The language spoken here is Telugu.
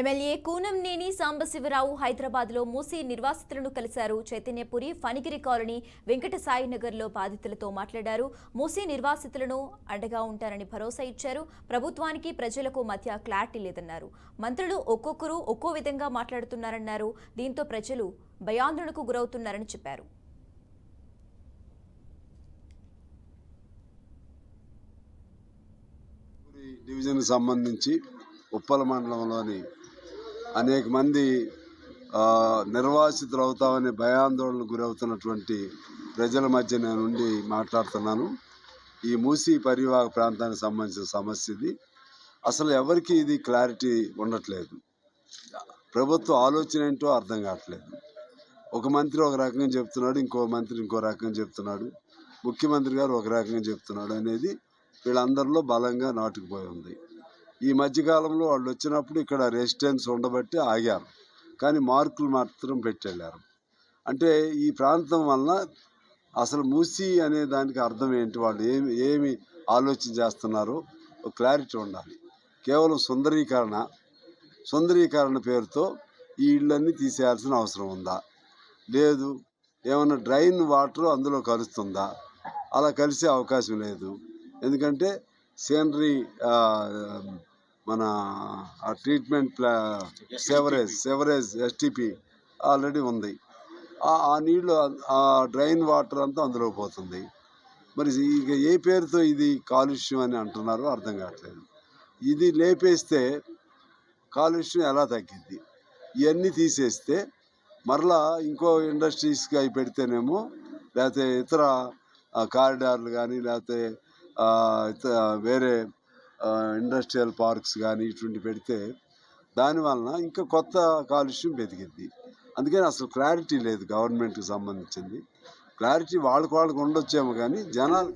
ఎమ్మెల్యే కూనంనేని సాంబశివరావు హైదరాబాద్లో మూసీ నిర్వాసితులను కలిశారు. చైతన్యపురి ఫణిగిరి కాలనీ వెంకట సాయి నగర్లో బాధితులతో మాట్లాడారు. మూసీ నిర్వాసితులను అండగా ఉంటారని భరోసా ఇచ్చారు. ప్రభుత్వానికి ప్రజలకు మధ్య క్లారిటీ లేదన్నారు. మంత్రులు ఒక్కొక్కరు ఒక్కో విధంగా మాట్లాడుతున్నారన్నారు. దీంతో ప్రజలు భయాందోళనకు గురవుతున్నారని చెప్పారు. సంబంధించి ఉప్పల మండలంలోని అనేక మంది నిర్వాసితులు అవుతామని భయాందోళనకు గురవుతున్నటువంటి ప్రజల మధ్య నేను ఉండి మాట్లాడుతున్నాను. ఈ మూసీ పరివాహక ప్రాంతానికి సంబంధించిన సమస్య ఇది. అసలు ఎవరికి ఇది క్లారిటీ ఉండట్లేదు. ప్రభుత్వ ఆలోచన ఏంటో అర్థం కావట్లేదు. ఒక మంత్రి ఒక రకంగా చెప్తున్నాడు ఇంకో మంత్రి ఇంకో రకంగా చెప్తున్నాడు ముఖ్యమంత్రి గారు ఒక రకంగా చెప్తున్నాడు అనేది వీళ్ళందరిలో బలంగా నాటుకుపోయి ఉంది. ఈ మధ్యకాలంలో వాళ్ళు వచ్చినప్పుడు ఇక్కడ రెసిడెన్స్ ఉండబట్టి ఆగారు. కానీ మార్కులు మాత్రం పెట్టెళ్ళారు. అంటే ఈ ప్రాంతం వలన అసలు మూసి అనే దానికి అర్థం ఏంటి? వాళ్ళు ఏమి ఏమి ఆలోచన చేస్తున్నారో క్లారిటీ ఉండాలి. కేవలం సుందరీకరణ సుందరీకరణ పేరుతో ఈ ఇళ్ళన్నీ తీసేయాల్సిన అవసరం ఉందా? లేదు. ఏమైనా డ్రైన్ వాటర్ అందులో కలుస్తుందా? అలా కలిసే అవకాశం లేదు. ఎందుకంటే సీనరీ మన ఆ ట్రీట్మెంట్ ప్లా సెవరేజ్ సెవరేజ్ ఎస్టీపీ ఆల్రెడీ ఉంది. ఆ- ఆ నీళ్ళు ఆ డ్రైన్ వాటర్ అంతా అందులో పోతుంది. మరి ఇక ఏ పేరుతో ఇది కాలుష్యం అని అంటున్నారో అర్థం కావట్లేదు. ఇది లేపేస్తే కాలుష్యం ఎలా తగ్గిద్ది? ఇవన్నీ తీసేస్తే మరలా ఇంకో ఇండస్ట్రీస్కి అవి పెడితేనేమో లేకపోతే ఇతర కారిడార్లు కానీ లేకపోతే ఇతర వేరే ఇండస్ట్రియల్ పార్క్స్ కానీ ఇటువంటి పెడితే దానివలన ఇంకా కొత్త కాలుష్యం పెరిగింది. అందుకని అసలు క్లారిటీ లేదు గవర్నమెంట్కి సంబంధించింది. క్లారిటీ వాళ్ళకి వాళ్ళకి ఉండొచ్చేమో కానీ జనాలు